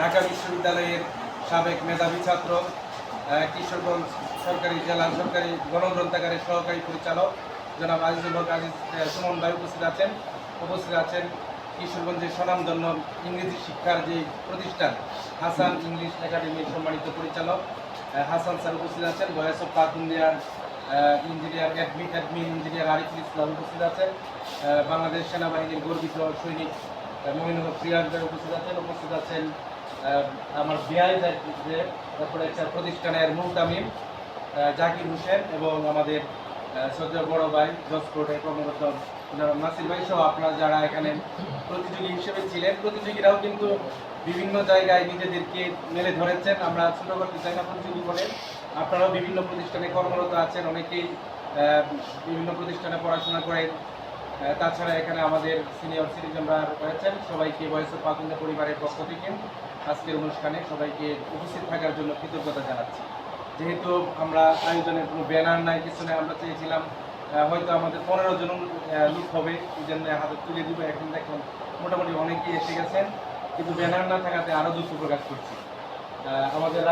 ঢাকা বিশ্ববিদ্যালয়ের সাবেক মেধাবী ছাত্র কিশোরগঞ্জ সরকারি জেলা সরকারি গণগ্রন্থাগারের সহকারী পরিচালক জনাব আজিজুল হক আজিজ সুমন ভাই উপস্থিত আছেন। উপস্থিত আছেন কিশোরগঞ্জের স্বনামধন্য ইংরেজি শিক্ষার যে প্রতিষ্ঠান, হাসান ইংলিশ একাডেমির সম্মানিত পরিচালক। হাসান স্যার উপস্থিত আছেন। ভয়েস অফ পার্ক ইন্ডিয়ার engineer admin admin engineer Ariful Islam উপস্থিত আছেন। বাংলাদেশ সেনাবাহিনীর গর্বিত সৈনিক মমিনুল হক উপস্থিত আছেন। উপস্থিত আছেন আমার বিআই তারপরে একটা প্রতিষ্ঠানের মুহতামিম আহ, জাকির হোসেন এবং আমাদের সদ্য বড় ভাই জসকোটে কর্মরত নাসির ভাই সহ আপনারা যারা এখানে প্রতিযোগী হিসেবে ছিলেন প্রতিযোগীরাও কিন্তু বিভিন্ন জায়গায় নিজেদেরকে মেলে ধরেছেন। আমরা ছোট করতে চাই না প্রতিযোগী বলে আপনারাও বিভিন্ন প্রতিষ্ঠানে কর্মরত আছেন অনেকেই বিভিন্ন প্রতিষ্ঠানে পড়াশোনা করেন। তাছাড়া এখানে আমাদের সিনিয়র সিটিজেনরা রয়েছেন, সবাইকে বয়স পাকুন্দা পরিবারের পক্ষ থেকে আজকের অনুষ্ঠানে সবাইকে উপস্থিত থাকার জন্য কৃতজ্ঞতা জানাচ্ছি। যেহেতু আমরা আয়োজনের কোনো ব্যানার নাই, কিছু নাই, আমরা চেয়েছিলাম হয়তো আমাদের পনেরো জন লোক হবে, এই জন্য হাতে তুলে দিব। এখন দেখুন, মোটামুটি অনেকেই এসে গেছেন, কিন্তু ব্যানার না থাকাতে আরও দুঃখ প্রকাশ করছি। আমাদের